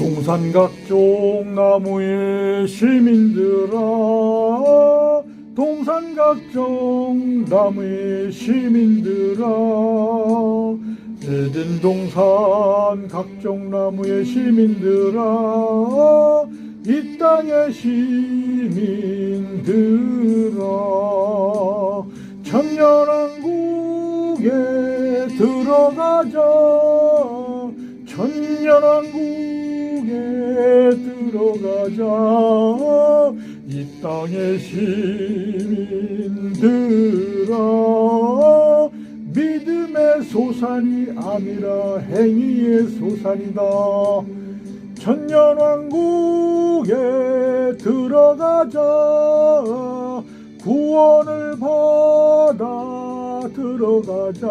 동산 각종 나무의 시민들아 동산 각종 나무의 시민들아. 에덴 동산 각종 나무의 시민들아 이 땅의 시민들아. 천년왕국에 들어가자 천년왕국에 들어가자. 이 땅의 시민들아 믿음의 소산이 아니라 행위의 소산이다. 천년왕국에 들어가자. 구원을 받아 들어가자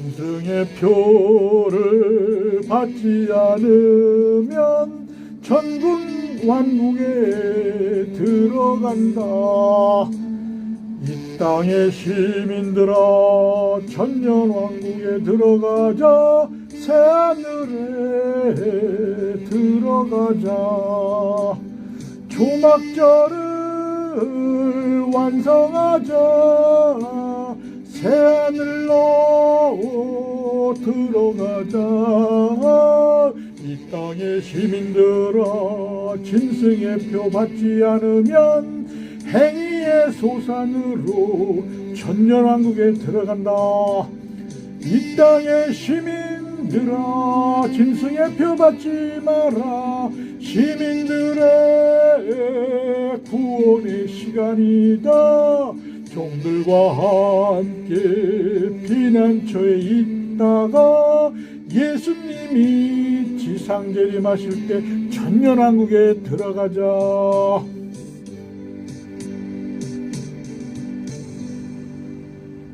짐승의 표를 받지 않으면 천군 왕국에 들어간다. 이 땅의 시민들아 천년 왕국에 들어가자. 새하늘에 들어가자. 조막절을 완성하자. 새하늘로 들어가자. 이 땅의 시민들아 짐승의 표 받지 않으면 행위의 소산으로 천년왕국에 들어간다. 이 땅의 시민들아 짐승의 표 받지 마라. 시민들의 구원의 시간이다. 종들과 함께 피난처에 있다 가. 예수님이 지상 재림하실 때 천년왕국에 들어가자